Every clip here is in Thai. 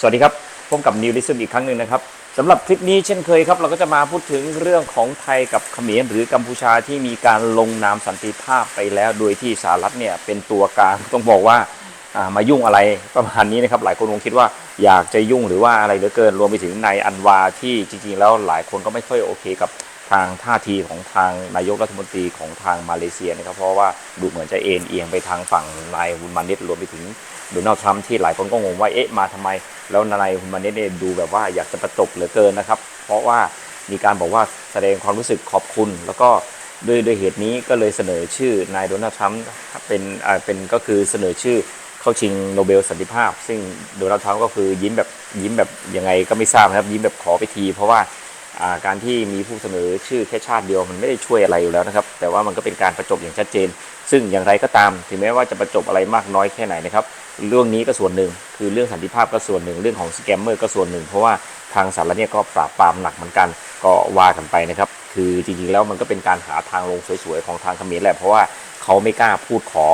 สวัสดีครับพบกับนิวลิซึมอีกครั้งหนึ่งนะครับสำหรับคลิปนี้เช่นเคยครับ เราก็จะมาพูดถึงเรื่องของไทยกับเขมรหรือกัมพูชาที่มีการลงนามสันติภาพไปแล้ว โดยที่สหรัฐเนี่ยเป็นตัวกลางต้องบอกว่าอ่ามายุ่งอะไรประมาณนี้นะครับ หลายคนคงคิดว่าอยากจะยุ่งหรือว่าอะไรเหลือเกินรวมไปถึงนายอันวาที่จริงๆ แล้วหลายคนก็ไม่ค่อยโอเคกับ ทางท่าทีของทางนายกรัฐมนตรีของทางมาเลเซียนะครับเพราะว่าดูเหมือนจะเอ็นเอียงไปทางฝั่งนายฮุนมานิดรวมไปถึงโดนัลด์ทรัมป์ที่หลายคนก็งงว่าเอ๊ะมาทำไม แล้วนายฮุนมาเนตเนี่ยดูแบบว่าอยากจะประจบเหลือเกินนะครับ เพราะว่ามีการบอกว่าแสดงความรู้สึกขอบคุณ แล้วก็ด้วยด้วยเหตุนี้ก็เลยเสนอชื่อนายโดนัลด์ทรัมป์เป็นอ่าเป็นก็คือเสนอชื่อเข้าชิงโนเบลสันติภาพ ซึ่งโดนัลด์ทรัมป์ก็คือยิ้มแบบยิ้มแบบยังไงก็ไม่ทราบนะครับยิ้มแบบขอไปที เพราะว่า การที่มีผู้เสนอชื่อแค่ชาติเดียวมันไม่ได้ช่วยอะไรอยู่แล้วนะครับ แต่ว่ามันก็เป็นการประจบอย่างชัดเจน ซึ่งอย่างไรก็ตาม ถึงแม้ว่าจะประจบอะไรมากน้อยแค่ไหนนะครับเรื่องนี้ก็ส่วนหนึ่งคือเรื่องสันติภาพก็ส่วนหนึ่งเรื่องของสแกมเมอร์ก็ส่วนหนึ่ง เพราะว่าทางสหรัฐเนี่ยก็ปราบปรามหนักเหมือนกันก็ว่ากันไปนะครับ คือจริงๆแล้วมันก็เป็นการหาทางลงสวยๆของทางเขมรแหละเพราะว่าเขาไม่กล้าพูดขอ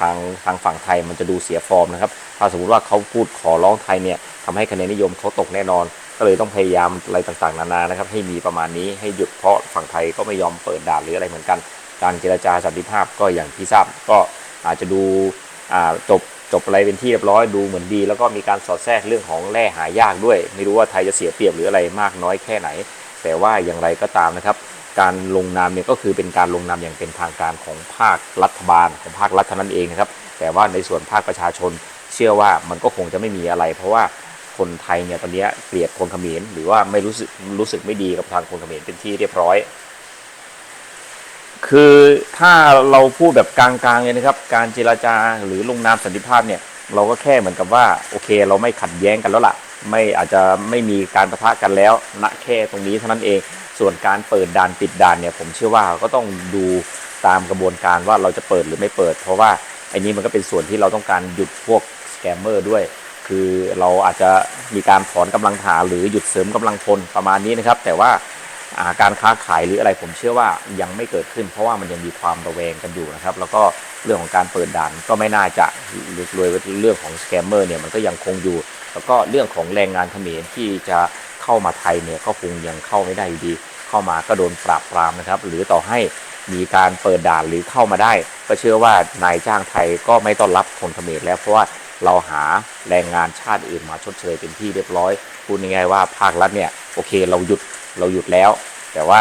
ทางทางฝั่งไทยมันจะดูเสียฟอร์มนะครับ ถ้าสมมติว่าเขาพูดขอร้องไทยเนี่ยทำให้คะแนนนิยมเขาตกแน่นอน ก็เลยต้องพยายามอะไรต่างๆ นานานะครับ ให้มีประมาณนี้ให้หยุดเพราะฝั่งไทยก็ไม่ยอมเปิดด่านหรืออะไรเหมือนกัน การเจรจาสันติภาพก็อย่างที่ทราบก็อาจจะดูจบจบอะไรเป็นที่เรียบร้อยดูเหมือนดี แล้วก็มีการสอดแทรกเรื่องของแร่หายากด้วย ไม่รู้ว่าไทยจะเสียเปรียบหรืออะไรมากน้อยแค่ไหน แต่ว่าอย่างไรก็ตามนะครับ การลงนามเนี่ยก็คือเป็นการลงนามอย่างเป็นทางการของภาครัฐบาลของภาครัฐเท่านั้นเองนะครับแต่ว่าในส่วนภาคประชาชนเชื่อว่ามันก็คงจะไม่มีอะไร เพราะว่า คนไทยเนี่ยตอนนี้เกลียดคนเขมรหรือว่าไม่รู้สึกรู้สึกไม่ดีกับทางคนเขมรเป็นที่เรียบร้อย คือถ้าเราพูดแบบกลางๆเลยนะครับ การเจราจาหรือลงนามสันติภาพเนี่ยเราก็แค่เหมือนกับว่าโอเค เราไม่ขัดแย้งกันแล้วล่ะ ไม่อาจจะไม่มีการประทะกันแล้วณแค่ตรงนี้เท่านั้นเองส่วนการเปิดด่านปิดด่านเนี่ยผมเชื่อว่าก็ต้องดูตามกระบวนการว่าเราจะเปิดหรือไม่เปิด เพราะว่าไอ้นี้มันก็เป็นส่วนที่เราต้องการหยุดพวกสแกมเมอร์ด้วย คือเราอาจจะมีการถอนกำลังทหารหรือหยุดเสริมกำลังพลประมาณนี้นะครับ แต่ว่าาการค้าขายหรืออะไรผมเชื่อว่ายังไม่เกิดขึ้น เพราะว่ามันยังมีความระแวงกันอยู่นะครับ แล้วก็เรื่องของการเปิดด่านก็ไม่น่าจะรวยเรื่องของสแกมเมอร์เนี่ยมันก็ยังคงอยู่ แล้วก็เรื่องของแรงงานเขมรที่จะเข้ามาไทยเนี่ยก็คงยังเข้าไม่ได้อยู่ดี เข้ามาก็โดนปราบปรามนะครับ หรือต่อให้มีการเปิดด่านหรือเข้ามาได้ ก็เชื่อว่านายจ้างไทยก็ไม่ต้อนรับคนเขมรแล้วเพราะว่า เราหาแรงงานชาติอื่นมาชดเชยเป็นที่เรียบร้อยพูดง่ายๆว่าภาครัฐเนี่ยโอเคเราหยุดเราหยุดแล้ว แต่ว่า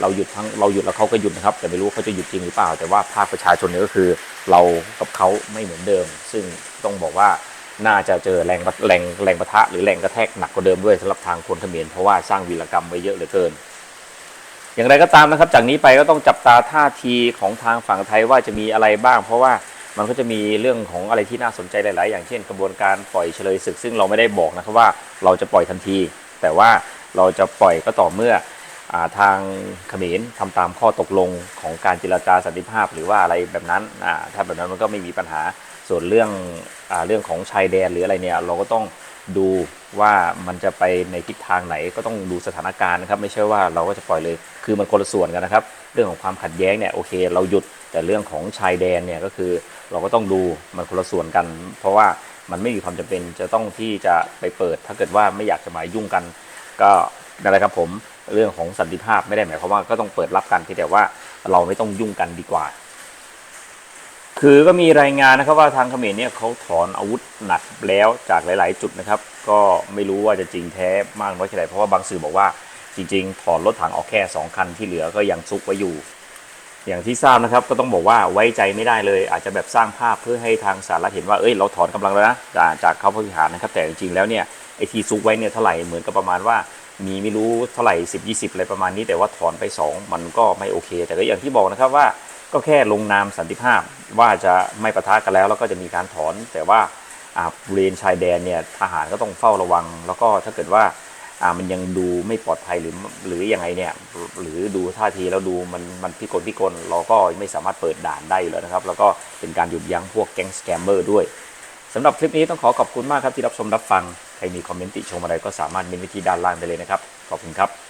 เราหยุดทั้งเราหยุดแล้วเขาก็หยุดนะครับ แต่ไม่รู้เขาจะหยุดจริงหรือเปล่า แต่ว่าภาคประชาชนเนี่ยก็คือเรากับเขาไม่เหมือนเดิม ซึ่งต้องบอกว่าน่าจะเจอแรงแรงแรงประทะหรือแรงกระแทกหนักกว่าเดิมด้วยสำหรับทางคนเขมรเพราะว่าสร้างวีรกรรมไว้เยอะเหลือเกิน อย่างไรก็ตามนะครับ จากนี้ไปก็ต้องจับตาท่าทีของทางฝั่งไทยว่าจะมีอะไรบ้าง เพราะว่า มันก็จะมีเรื่องของอะไรที่น่าสนใจหลาย ๆ อย่างเช่นกระบวนการปล่อยเฉลยศึก ซึ่งเราไม่ได้บอกนะครับว่าเราจะปล่อยทันที แต่ว่าเราจะปล่อยก็ต่อเมื่ออาทางเขมรทำตามข้อตกลงของการเจรจาสันติภาพ หรือว่าอะไรแบบนั้นถ้าแบบนั้นมันก็ไม่มีปัญหาส่วนเรื่องอเรื่องของชายแดนหรืออะไรเนี่ยเราก็ต้อง ดูว่ามันจะไปในทิศทางไหนก็ต้องดูสถานการณ์นะครับ ไม่ใช่ว่าเราก็จะปล่อยเลยคือมันคนละส่วนกันนะครับ เรื่องของความขัดแย้งเนี่ยโอเค เราหยุดแต่เรื่องของชายแดนเนี่ยก็คือเราก็ต้องดูมันคนละส่วนกัน เพราะว่ามันไม่มีความจำเป็นจะต้องที่จะไปเปิด ถ้าเกิดว่าไม่อยากจะมายุ่งกัน ก็นั่นแหละครับผมเรื่องของสันติภาพไม่ได้หมายความว่าก็ต้องเปิดรับกันเพียงแต่ว่าเราไม่ต้องยุ่งกันดีกว่า คือก็มีรายงานนะครับว่าทางเขมรเนี่ยเขาถอนอาวุธหนักแล้วจากหลาย ๆ จุดนะครับ ก็ไม่รู้ว่าจะจริงแท้มากน้อยแค่ไหนเพราะว่าบางสื่อบอกว่าจริง ๆ ถอนรถถังออกแค่ 2 คันที่เหลือก็ยังซุกไว้อยู่ อย่างที่ทราบนะครับก็ต้องบอกว่าไว้ใจไม่ได้เลย อาจจะแบบสร้างภาพเพื่อให้ทางสหรัฐเห็นว่าเอ้ยเราถอนกำลังแล้วนะจากจากเขาพิหารนะครับ แต่จริง ๆ แล้วเนี่ยไอทีซุกไว้เนี่ยเท่าไหร่เหมือนกับประมาณว่ามีไม่รู้เท่าไหร่10 20อะไรประมาณนี้ แต่ว่าถอนไป 2 มันก็ไม่โอเค แต่ก็อย่างที่บอกนะครับว่า ก็แค่ลงนามสันติภาพว่าจะไม่ประทะกันแล้ว แล้วก็จะมีการถอน แต่ว่าบริเวณชายแดนเนี่ยทหารก็ต้องเฝ้าระวัง แล้วก็ถ้าเกิดว่ามันยังดูไม่ปลอดภัยหรือหรือยังไงเนี่ยหรือดูท่าทีแล้วดูมันมันพิกลพิกลเราก็ไม่สามารถเปิดด่านได้อยู่แล้วนะครับ แล้วก็เป็นการหยุดยั้งพวกแก๊งสแกมเมอร์ด้วยสำหรับคลิปนี้ต้องขอขอบคุณมากครับที่รับชมรับฟัง ใครมีคอมเมนต์ติชมอะไรก็สามารถเมนไว้ที่ด้านล่างได้เลยนะครับ ขอบคุณครับ